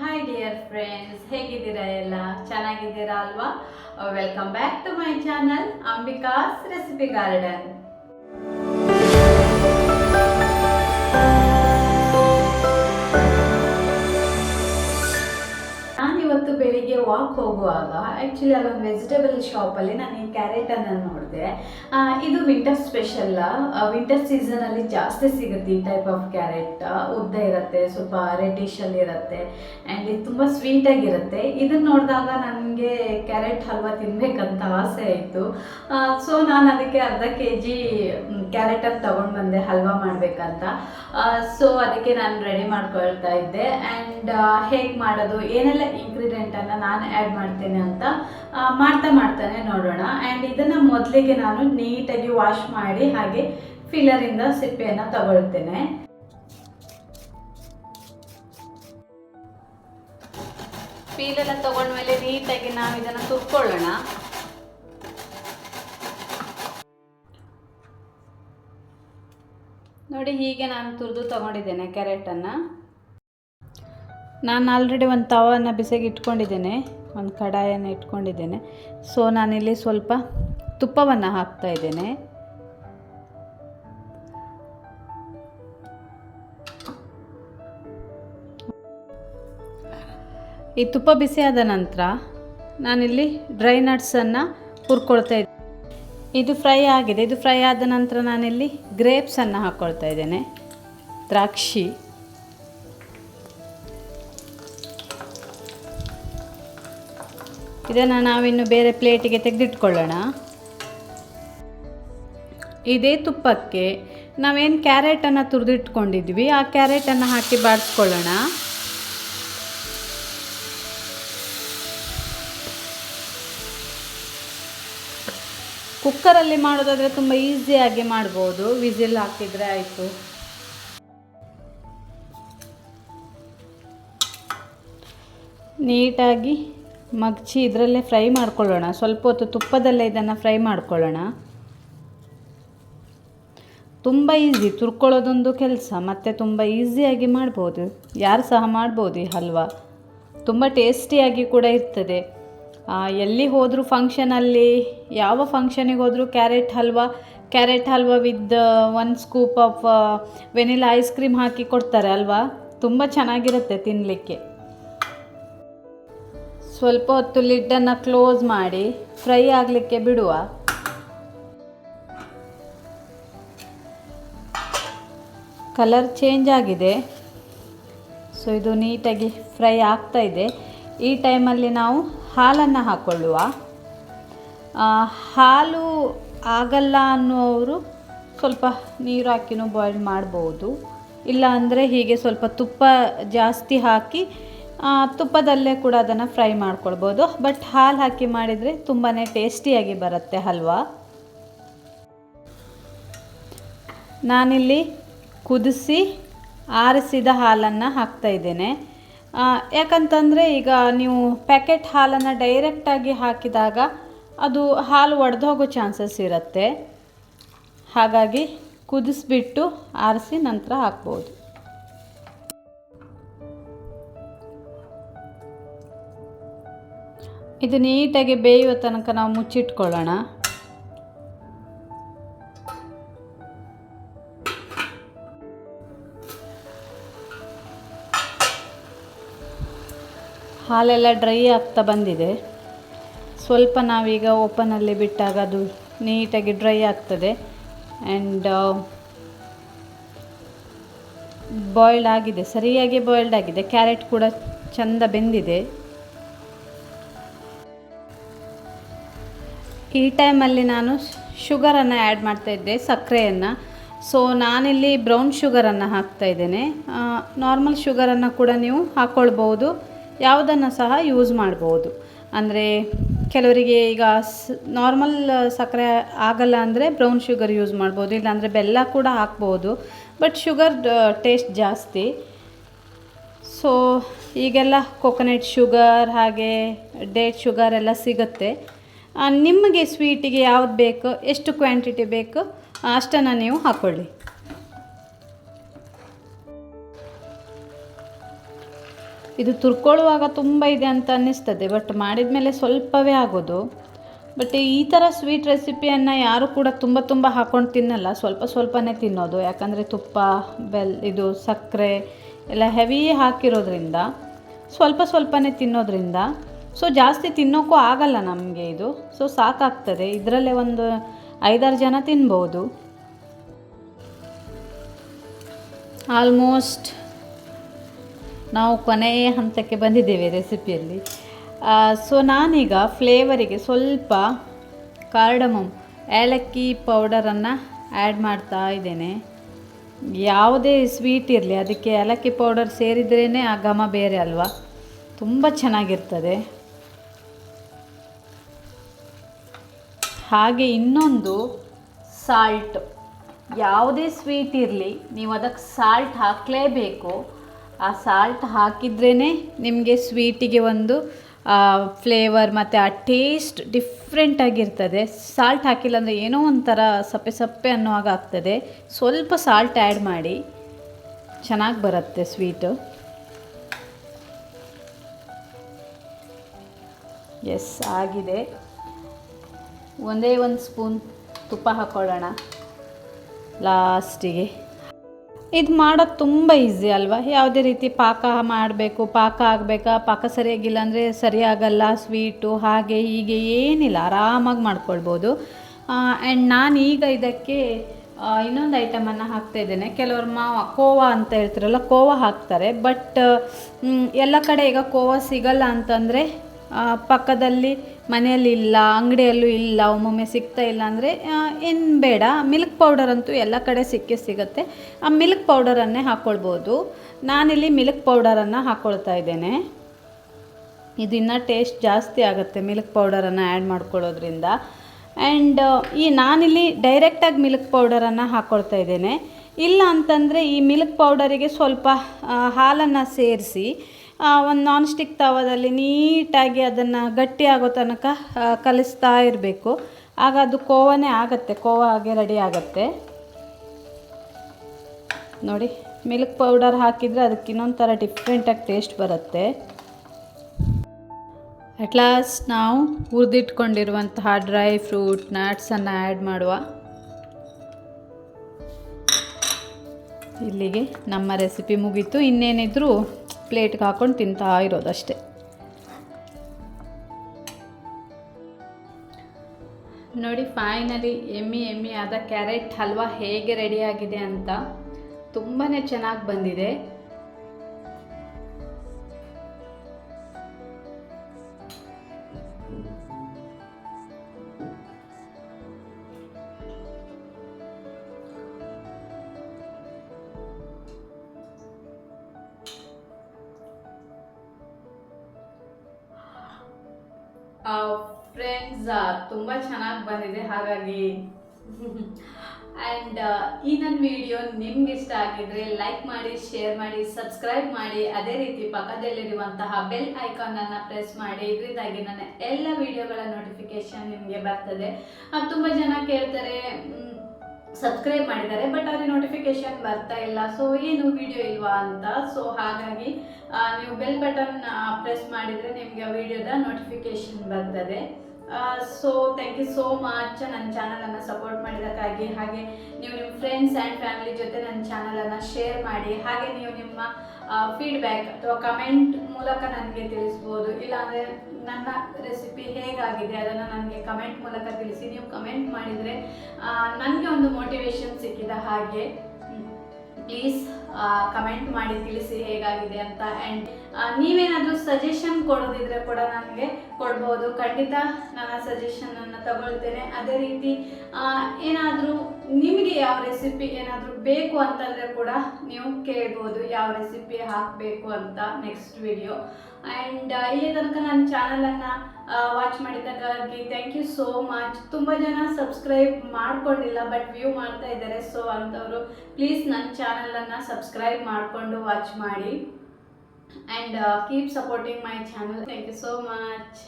Hi dear friends ಹೇಗಿದ್ದೀರಾ ಎಲ್ಲ? ಚೆನ್ನಾಗಿದ್ದೀರಾ ಅಲ್ವಾ? Welcome back to my channel Ambika's recipe garden ಬೆಳಿಗ್ಗೆ ವಾಕ್ ಹೋಗುವಾಗ ಆ್ಯಕ್ಚುಲಿ ಅಲ್ಲೊಂದು ವೆಜಿಟೇಬಲ್ ಶಾಪಲ್ಲಿ ನಾನು ಈ ಕ್ಯಾರೆಟನ್ನು ನೋಡಿದೆ. ಇದು ವಿಂಟರ್ ಸ್ಪೆಷಲ್ ವಿಂಟರ್ ಸೀಸನಲ್ಲಿ ಜಾಸ್ತಿ ಸಿಗುತ್ತೆ ಈ ಟೈಪ್ ಆಫ್ ಕ್ಯಾರೆಟ್ ಉದ್ದ ಇರುತ್ತೆ, ಸ್ವಲ್ಪ ರೆಡ್ಡಿಶಲ್ಲಿ ಇರುತ್ತೆ ಆ್ಯಂಡ್ ಇದು ತುಂಬ ಸ್ವೀಟಾಗಿರುತ್ತೆ ಇದನ್ನು ನೋಡಿದಾಗ ನನಗೆ ಕ್ಯಾರೆಟ್ ಹಲ್ವಾ ತಿನ್ನಬೇಕಂತ ಆಸೆ ಆಯಿತು. ಸೊ ನಾನು ಅದಕ್ಕೆ ಅರ್ಧ ಕೆ ಜಿ ಕ್ಯಾರೆಟನ್ನು ತೊಗೊಂಡು ಬಂದೆ, ಹಲ್ವಾ ಮಾಡಬೇಕಂತ. ಸೊ ಅದಕ್ಕೆ ನಾನು ರೆಡಿ ಮಾಡ್ಕೊಳ್ತಾ ಇದ್ದೆ. ಆ್ಯಂಡ್ ಹೇಗೆ ಮಾಡೋದು, ಏನೆಲ್ಲ ಇಂಗ್ರೀಡಿಯೆಂಟನ್ನು ನಾನು ಆ್ಯಡ್ ಮಾಡ್ತೇನೆ ಅಂತ ಮಾಡ್ತಾ ಮಾಡ್ತಾನೆ ನೋಡೋಣ. ಆ್ಯಂಡ್ ಇದನ್ನು ಮೊದಲಿಗೆ ನಾನು ನೀಟಾಗಿ ವಾಶ್ ಮಾಡಿ ಹಾಗೆ ಫಿಲ್ಲರಿಂದ ಸಿಪ್ಪೆಯನ್ನು ತಗೊಳ್ತೇನೆ. ಫೀಲೆಲ್ಲ ತಗೊಂಡ್ಮೇಲೆ ನೀಟಾಗಿ ನಾವು ಇದನ್ನು ತುರ್ಕೊಳ್ಳೋಣ. ನೋಡಿ, ಹೀಗೆ ನಾನು ತುರಿದು ತಗೊಂಡಿದ್ದೇನೆ ಕ್ಯಾರೆಟನ್ನು. ನಾನು ಆಲ್ರೆಡಿ ಒಂದು ತವನ ಬಿಸಿಗೆ ಇಟ್ಕೊಂಡಿದ್ದೇನೆ, ಒಂದು ಕಡಾಯನ್ನು ಇಟ್ಕೊಂಡಿದ್ದೇನೆ. ಸೊ ನಾನಿಲ್ಲಿ ಸ್ವಲ್ಪ ತುಪ್ಪವನ್ನು ಹಾಕ್ತಾ ಇದ್ದೇನೆ. ಈ ತುಪ್ಪ ಬಿಸಿಯಾದ ನಂತರ ನಾನಿಲ್ಲಿ ಡ್ರೈ ನಟ್ಸನ್ನು ಹುರ್ಕೊಳ್ತಾ ಇದ್ದೆ. ಇದು ಫ್ರೈ ಆಗಿದೆ. ಇದು ಫ್ರೈ ಆದ ನಂತರ ನಾನಿಲ್ಲಿ ಗ್ರೇಪ್ಸನ್ನು ಹಾಕ್ಕೊಳ್ತಾ ಇದ್ದೇನೆ. ದ್ರಾಕ್ಷಿ. ಇದನ್ನು ನಾವಿನ್ನು ಬೇರೆ ಪ್ಲೇಟಿಗೆ ತೆಗೆದಿಟ್ಕೊಳ್ಳೋಣ. ಇದೇ ತುಪ್ಪಕ್ಕೆ ನಾವೇನು ಕ್ಯಾರೆಟನ್ನು ತುರಿದಿಟ್ಕೊಂಡಿದ್ವಿ, ಆ ಕ್ಯಾರೆಟನ್ನು ಹಾಕಿ ಬಾಡಿಸ್ಕೊಳ್ಳೋಣ ಕುಕ್ಕರಲ್ಲಿ ಮಾಡೋದಾದರೆ ತುಂಬ ಈಸಿಯಾಗಿ ಮಾಡ್ಬೋದು, ವಿಸಿಲ್ ಹಾಕಿದರೆ ಆಯಿತು. ನೀಟಾಗಿ ಮಗ್ಚಿ ಇದರಲ್ಲೇ ಫ್ರೈ ಮಾಡ್ಕೊಳ್ಳೋಣ. ಸ್ವಲ್ಪ ಹೊತ್ತು ತುಪ್ಪದಲ್ಲೇ ಇದನ್ನು ಫ್ರೈ ಮಾಡ್ಕೊಳ್ಳೋಣ. ತುಂಬ ಈಸಿ, ತುರ್ಕೊಳ್ಳೋದೊಂದು ಕೆಲಸ, ಮತ್ತು ತುಂಬ ಈಸಿಯಾಗಿ ಮಾಡ್ಬೋದು. ಯಾರು ಸಹ ಮಾಡ್ಬೋದು ಈ ಹಲ್ವಾ? ತುಂಬ ಟೇಸ್ಟಿಯಾಗಿ ಕೂಡ ಇರ್ತದೆ. ಎಲ್ಲಿ ಹೋದರೂ ಫಂಕ್ಷನಲ್ಲಿ ಯಾವ ಫಂಕ್ಷನಿಗೆ ಹೋದರೂ carrot halwa carrot halwa with one scoop of vanilla ice cream ಹಾಕಿ ಕೊಡ್ತಾರೆ ಅಲ್ವಾ? ತುಂಬ ಚೆನ್ನಾಗಿರುತ್ತೆ ತಿನ್ನಲಿಕ್ಕೆ ಸ್ವಲ್ಪ ಹೊತ್ತು ಲಿಡ್ಡನ್ನು ಕ್ಲೋಸ್ ಮಾಡಿ ಫ್ರೈ ಆಗಲಿಕ್ಕೆ ಬಿಡುವ. ಕಲರ್ ಚೇಂಜ್ ಆಗಿದೆ. ಸೊ, ಇದು ನೀಟಾಗಿ ಫ್ರೈ ಆಗ್ತಾ ಇದೆ. ಈ ಟೈಮಲ್ಲಿ ನಾವು ಹಾಲನ್ನು ಹಾಕ್ಕೊಳ್ಳುವ ಹಾಲು ಆಗಲ್ಲ ಅನ್ನುವರು ಸ್ವಲ್ಪ ನೀರು ಹಾಕಿನೂ ಬಾಯ್ಲ್ ಮಾಡ್ಬೋದು. ಇಲ್ಲ ಅಂದರೆ ಹೀಗೆ ಸ್ವಲ್ಪ ತುಪ್ಪ ಜಾಸ್ತಿ ಹಾಕಿ ತುಪ್ಪದಲ್ಲೇ ಕೂಡ ಅದನ್ನು ಫ್ರೈ ಮಾಡ್ಕೊಳ್ಬೋದು. ಬಟ್ ಹಾಲು ಹಾಕಿ ಮಾಡಿದರೆ ತುಂಬಾ ಟೇಸ್ಟಿಯಾಗಿ ಬರುತ್ತೆ ಹಲ್ವಾ. ನಾನಿಲ್ಲಿ ಕುದಿಸಿ ಆರಿಸಿದ ಹಾಲನ್ನು ಹಾಕ್ತಾ ಇದ್ದೇನೆ. ಯಾಕಂತಂದರೆ ಈಗ ನೀವು ಪ್ಯಾಕೆಟ್ ಹಾಲನ್ನು ಡೈರೆಕ್ಟಾಗಿ ಹಾಕಿದಾಗ ಅದು ಹಾಲು ಒಡೆದೋಗೋ ಚಾನ್ಸಸ್ ಇರುತ್ತೆ. ಹಾಗಾಗಿ ಕುದಿಸ್ಬಿಟ್ಟು ಆರಿಸಿ ನಂತರ ಹಾಕ್ಬೋದು. ಇದು ನೀಟಾಗಿ ಬೇಯುವ ತನಕ ನಾವು ಮುಚ್ಚಿಟ್ಕೊಳ್ಳೋಣ. ಹಾಲೆಲ್ಲ ಡ್ರೈ ಆಗ್ತಾ ಬಂದಿದೆ. ಸ್ವಲ್ಪ ನಾವೀಗ ಓಪನಲ್ಲಿ ಬಿಟ್ಟಾಗ ಅದು ನೀಟಾಗಿ ಡ್ರೈ ಆಗ್ತದೆ. ಆ್ಯಂಡ್ ಬಾಯ್ಲ್ಡ್ ಆಗಿದೆ, ಸರಿಯಾಗಿ ಬಾಯ್ಲ್ಡ್ ಆಗಿದೆ. ಕ್ಯಾರೆಟ್ ಕೂಡ ಚೆಂದ ಬೆಂದಿದೆ. ಈ ಟೈಮಲ್ಲಿ ನಾನು ಶುಗರನ್ನು ಆ್ಯಡ್ ಮಾಡ್ತಾ ಇದ್ದೆ, ಸಕ್ಕರೆಯನ್ನು. ಸೊ, ನಾನಿಲ್ಲಿ ಬ್ರೌನ್ ಶುಗರನ್ನು ಹಾಕ್ತಾ ಇದ್ದೇನೆ. ನಾರ್ಮಲ್ ಶುಗರನ್ನು ಕೂಡ ನೀವು ಹಾಕ್ಕೊಳ್ಬೋದು ಯಾವುದನ್ನು ಸಹ ಯೂಸ್ ಮಾಡ್ಬೋದು. ಅಂದರೆ, ಕೆಲವರಿಗೆ ಈಗ ನಾರ್ಮಲ್ ಸಕ್ಕರೆ ಆಗಲ್ಲ ಅಂದರೆ ಬ್ರೌನ್ ಶುಗರ್ ಯೂಸ್ ಮಾಡ್ಬೋದು, ಇಲ್ಲಾಂದರೆ ಬೆಲ್ಲ ಕೂಡ ಹಾಕ್ಬೋದು, ಬಟ್ ಶುಗರ್ ಟೇಸ್ಟ್ ಜಾಸ್ತಿ. ಸೊ, ಈಗೆಲ್ಲ ಕೊಕೊನೆಟ್ ಶುಗರ್ ಹಾಗೆ ಡೇಟ್ ಶುಗರ್ ಎಲ್ಲ ಸಿಗುತ್ತೆ. ನಿಮಗೆ ಸ್ವೀಟಿಗೆ ಯಾವ್ದು ಬೇಕು? ಎಷ್ಟು ಕ್ವಾಂಟಿಟಿ ಬೇಕು? ಅಷ್ಟನ್ನು ನೀವು ಹಾಕ್ಕೊಳ್ಳಿ ಇದು ತುರ್ಕೊಳ್ಳುವಾಗ ತುಂಬ ಇದೆ ಅಂತ ಅನ್ನಿಸ್ತದೆ ಬಟ್ ಮಾಡಿದ ಮೇಲೆ ಸ್ವಲ್ಪವೇ ಆಗೋದು. ಬಟ್ ಈ ಥರ ಸ್ವೀಟ್ ರೆಸಿಪಿಯನ್ನು ಯಾರು ಕೂಡ ತುಂಬ ತುಂಬ ಹಾಕ್ಕೊಂಡು ತಿನ್ನಲ್ಲ, ಸ್ವಲ್ಪ ಸ್ವಲ್ಪನೇ ತಿನ್ನೋದು. ಯಾಕಂದರೆ ತುಪ್ಪ, ಬೆಲ್, ಇದು ಸಕ್ಕರೆ ಎಲ್ಲ ಹೆವಿ ಹಾಕಿರೋದ್ರಿಂದ, ಸ್ವಲ್ಪ ಸ್ವಲ್ಪನೇ ತಿನ್ನೋದ್ರಿಂದ ಸೊ ಜಾಸ್ತಿ ತಿನ್ನೋಕ್ಕೂ ಆಗಲ್ಲ ನಮಗೆ ಇದು. ಸೊ ಸಾಕಾಗ್ತದೆ. ಇದರಲ್ಲೇ ಒಂದು ಐದಾರು ಜನ ತಿನ್ಬೋದು. ಆಲ್ಮೋಸ್ಟ್ ನಾವು ಕೊನೆಯ ಹಂತಕ್ಕೆ ಬಂದಿದ್ದೇವೆ ರೆಸಿಪಿಯಲ್ಲಿ. ಸೊ ನಾನೀಗ ಫ್ಲೇವರಿಗೆ ಸ್ವಲ್ಪ ಕಾರ್ಡಮಮ್ ಏಲಕ್ಕಿ ಪೌಡರನ್ನು ಆ್ಯಡ್ ಮಾಡ್ತಾ ಇದ್ದೇನೆ. ಯಾವುದೇ ಸ್ವೀಟ್ ಇರಲಿ, ಅದಕ್ಕೆ ಏಲಕ್ಕಿ ಪೌಡರ್ ಸೇರಿದ್ರೇ ಆ ಘಮ ಬೇರೆ ಅಲ್ವಾ? ತುಂಬ ಚೆನ್ನಾಗಿರ್ತದೆ. ಹಾಗೆ ಇನ್ನೊಂದು ಸಾಲ್ಟ್ ಯಾವುದೇ ಸ್ವೀಟ್ ಇರಲಿ, ನೀವು ಅದಕ್ಕೆ ಸಾಲ್ಟ್ ಹಾಕಲೇಬೇಕು. ಆ ಸಾಲ್ಟ್ ಹಾಕಿದ್ರೇ ನಿಮಗೆ ಸ್ವೀಟಿಗೆ ಒಂದು ಫ್ಲೇವರ್ ಮತ್ತು ಆ ಟೇಸ್ಟ್ ಡಿಫ್ರೆಂಟಾಗಿರ್ತದೆ ಸಾಲ್ಟ್ ಹಾಕಿಲ್ಲ ಅಂದರೆ ಏನೋ ಒಂಥರ ಸಪ್ಪೆ ಸಪ್ಪೆ ಅನ್ನುವಾಗ ಆಗ್ತದೆ. ಸ್ವಲ್ಪ ಸಾಲ್ಟ್ ಆ್ಯಡ್ ಮಾಡಿ. ಚೆನ್ನಾಗಿ ಬರುತ್ತೆ ಸ್ವೀಟು ಎಸ್ ಆಗಿದೆ. ಒಂದೇ ಒಂದು ಸ್ಪೂನ್ ತುಪ್ಪ ಹಾಕ್ಕೊಳ್ಳೋಣ. ಲಾಸ್ಟಿಗೆ. ಇದು ಮಾಡೋದು ತುಂಬ ಈಸಿ ಅಲ್ವಾ? ಯಾವುದೇ ರೀತಿ ಪಾಕ ಮಾಡಬೇಕು, ಪಾಕ ಆಗಬೇಕಾ? ಪಾಕ ಸರಿಯಾಗಿಲ್ಲ ಅಂದರೆ ಸರಿಯಾಗಲ್ಲ, ಸ್ವೀಟು, ಹಾಗೆ ಹೀಗೆ ಏನಿಲ್ಲ, ಆರಾಮಾಗಿ ಮಾಡ್ಕೊಳ್ಬೋದು. ಆ್ಯಂಡ್ ನಾನು ಈಗ ಇದಕ್ಕೆ ಇನ್ನೊಂದು ಐಟಮನ್ನು ಹಾಕ್ತಾ ಇದ್ದೇನೆ. ಕೆಲವರು ಮಾವ, ಕೋವಾ ಅಂತ ಹೇಳ್ತಾರಲ್ಲ, ಕೋವಾ ಹಾಕ್ತಾರೆ. ಬಟ್ ಎಲ್ಲ ಕಡೆ ಈಗ ಕೋವಾ ಸಿಗಲ್ಲ ಅಂತಂದರೆ ಪಕ್ಕದಲ್ಲಿ ಮನೆಯಲ್ಲಿ ಇಲ್ಲ, ಅಂಗಡಿಯಲ್ಲೂ ಇಲ್ಲ, ಒಮ್ಮೊಮ್ಮೆ ಸಿಗ್ತಾ ಇಲ್ಲ ಅಂದರೆ ಏನು ಬೇಡ. ಮಿಲ್ಕ್ ಪೌಡರ್ ಅಂತೂ ಎಲ್ಲ ಕಡೆ ಸಿಕ್ಕೇ ಸಿಗುತ್ತೆ. ಆ ಮಿಲ್ಕ್ ಪೌಡರನ್ನೇ ಹಾಕ್ಕೊಳ್ಬೋದು ನಾನಿಲ್ಲಿ ಮಿಲ್ಕ್ ಪೌಡರನ್ನು ಹಾಕ್ಕೊಳ್ತಾ ಇದ್ದೇನೆ. ಇದು ಇನ್ನೂ ಟೇಸ್ಟ್ ಜಾಸ್ತಿ ಆಗುತ್ತೆ ಮಿಲ್ಕ್ ಪೌಡರನ್ನು ಆ್ಯಡ್ ಮಾಡ್ಕೊಳ್ಳೋದ್ರಿಂದ. ಆ್ಯಂಡ್ ಈ ನಾನಿಲ್ಲಿ ಡೈರೆಕ್ಟಾಗಿ ಮಿಲ್ಕ್ ಪೌಡರನ್ನು ಹಾಕ್ಕೊಳ್ತಾ ಇದ್ದೇನೆ. ಇಲ್ಲ ಅಂತಂದರೆ ಈ ಮಿಲ್ಕ್ ಪೌಡರಿಗೆ ಸ್ವಲ್ಪ ಹಾಲನ್ನು ಸೇರಿಸಿ ಒಂದು ನಾನ್ ಸ್ಟಿಕ್ ತವದಲ್ಲಿ ನೀಟಾಗಿ ಅದನ್ನು ಗಟ್ಟಿ ಆಗೋ ತನಕ ಕಲಿಸ್ತಾ ಇರಬೇಕು. ಆಗ ಅದು ಕೋವನೇ ಆಗುತ್ತೆ, ಕೋವ ಹಾಗೆ ರೆಡಿ ಆಗುತ್ತೆ. ನೋಡಿ ಮಿಲ್ಕ್ ಪೌಡರ್ ಹಾಕಿದರೆ ಅದಕ್ಕೆ ಇನ್ನೊಂದು ಥರ ಡಿಫ್ರೆಂಟಾಗಿ ಟೇಸ್ಟ್ ಬರುತ್ತೆ. ಅಟ್ ಲಾಸ್ಟ್ ನಾವು ಹುರಿದಿಟ್ಕೊಂಡಿರುವಂತಹ ಡ್ರೈ ಫ್ರೂಟ್ ನಟ್ಸನ್ನು ಆ್ಯಡ್ ಮಾಡುವ. ಇಲ್ಲಿಗೆ ನಮ್ಮ ರೆಸಿಪಿ ಮುಗೀತು. ಇನ್ನೇನಿದ್ರು ಪ್ಲೇಟ್ಗೆ ಹಾಕ್ಕೊಂಡು ತಿಂತಾ ಇರೋದಷ್ಟೇ. ನೋಡಿ ಫೈನಲಿ ಎಮ್ಮಿ ಎಮ್ಮಿ ಆದ ಕ್ಯಾರೆಟ್ ಹಲ್ವಾ ಹೇಗೆ ರೆಡಿಯಾಗಿದೆ ಅಂತ ತುಂಬಾ ಚೆನ್ನಾಗಿ ಬಂದಿದೆ. ಫ್ರೆಂಡ್ಸ್ ತುಂಬ ಚೆನ್ನಾಗಿ ಬಂದಿದೆ, ಹಾಗಾಗಿ. ಆ್ಯಂಡ್ ಈ ನನ್ನ ವಿಡಿಯೋ ನಿಮ್ಗೆ ಇಷ್ಟ ಆಗಿದ್ರೆ ಲೈಕ್ ಮಾಡಿ ಶೇರ್ ಮಾಡಿ ಸಬ್ಸ್ಕ್ರೈಬ್ ಮಾಡಿ. ಅದೇ ರೀತಿ ಪಕ್ಕದಲ್ಲಿರುವಂತಹ ಬೆಲ್ ಐಕಾನನ್ನು ಪ್ರೆಸ್ ಮಾಡಿ. ಇದರಿಂದಾಗಿ ನನ್ನ ಎಲ್ಲ ವಿಡಿಯೋಗಳ ನೋಟಿಫಿಕೇಶನ್ ನಿಮಗೆ ಬರ್ತದೆ. ತುಂಬ ಜನ ಕೇಳ್ತಾರೆ ಸಬ್ಸ್ಕ್ರೈಬ್ ಮಾಡಿದ್ದಾರೆ ಬಟ್ ಅಲ್ಲಿ ನೋಟಿಫಿಕೇಶನ್ ಬರ್ತಾ ಇಲ್ಲ. ಸೊ ಏನು ವಿಡಿಯೋ ಇಲ್ವಾ ಅಂತ? ಸೊ ಹಾಗಾಗಿ ನೀವು ಬೆಲ್ ಬಟನ್ ಪ್ರೆಸ್ ಮಾಡಿದರೆ ನಿಮಗೆ ಆ ವಿಡಿಯೋದ ನೋಟಿಫಿಕೇಶನ್ ಬರ್ತದೆ. So thank you so much ನನ್ನ ಚಾನಲನ್ನು ಸಪೋರ್ಟ್ ಮಾಡಿದಕ್ಕಾಗಿ ಹಾಗೆ ನೀವು ನಿಮ್ಮ ಫ್ರೆಂಡ್ಸ್ ಆ್ಯಂಡ್ ಫ್ಯಾಮಿಲಿ ಜೊತೆ ನನ್ನ ಚಾನಲನ್ನು ಶೇರ್ ಮಾಡಿ, ಹಾಗೆ ನೀವು ನಿಮ್ಮ ಫೀಡ್ಬ್ಯಾಕ್ ಅಥವಾ ಕಮೆಂಟ್ ಮೂಲಕ ನನಗೆ ತಿಳಿಸ್ಬೋದು. ಇಲ್ಲಾಂದರೆ ನನ್ನ ರೆಸಿಪಿ ಹೇಗಾಗಿದೆ ಅದನ್ನು ನನಗೆ ಕಮೆಂಟ್ ಮೂಲಕ ತಿಳಿಸಿ. ನೀವು ಕಮೆಂಟ್ ಮಾಡಿದರೆ ನನಗೆ ಒಂದು ಮೋಟಿವೇಶನ್ ಸಿಕ್ಕಿದ ಹಾಗೆ. ಪ್ಲೀಸ್ ಕಮೆಂಟ್ ಮಾಡಿ ತಿಳಿಸಿ ಹೇಗಾಗಿದೆ ಅಂತ. ಆ್ಯಂಡ್ ನೀವೇನಾದರೂ ಸಜೆಷನ್ ಕೊಡೋದಿದ್ರೆ ಕೂಡ ನನಗೆ ಕೊಡ್ಬೋದು. ಖಂಡಿತ ನನ್ನ ಸಜೆಷನನ್ನು ತಗೊಳ್ತೇನೆ. ಅದೇ ರೀತಿ ಏನಾದರೂ ನಿಮಗೆ ಯಾವ ರೆಸಿಪಿ ಏನಾದರೂ ಬೇಕು ಅಂತಂದರೆ ಕೂಡ ನೀವು ಕೇಳ್ಬೋದು ಯಾವ ರೆಸಿಪಿ ಹಾಕಬೇಕು ಅಂತ ನೆಕ್ಸ್ಟ್ ವಿಡಿಯೋ ಆ್ಯಂಡ್ ಇಲ್ಲಿ ತನಕ ನನ್ನ ಚಾನಲನ್ನು ವಾಚ್ ಮಾಡಿದ್ದಕ್ಕಾಗಿ ಥ್ಯಾಂಕ್ ಯು ಸೋ ಮಚ್ ತುಂಬ ಜನ ಸಬ್ಸ್ಕ್ರೈಬ್ ಮಾಡ್ಕೊಂಡಿಲ್ಲ ಬಟ್ ವ್ಯೂ ಮಾಡ್ತಾ ಇದ್ದಾರೆ. ಸೊ ಅಂಥವರು ಪ್ಲೀಸ್ ನನ್ನ ಚಾನಲನ್ನು ಸಬ್ಸ್ಕ್ರೈಬ್ ಮಾಡಿಕೊಂಡು ವಾಚ್ ಮಾಡಿ. And keep supporting my channel thank you so much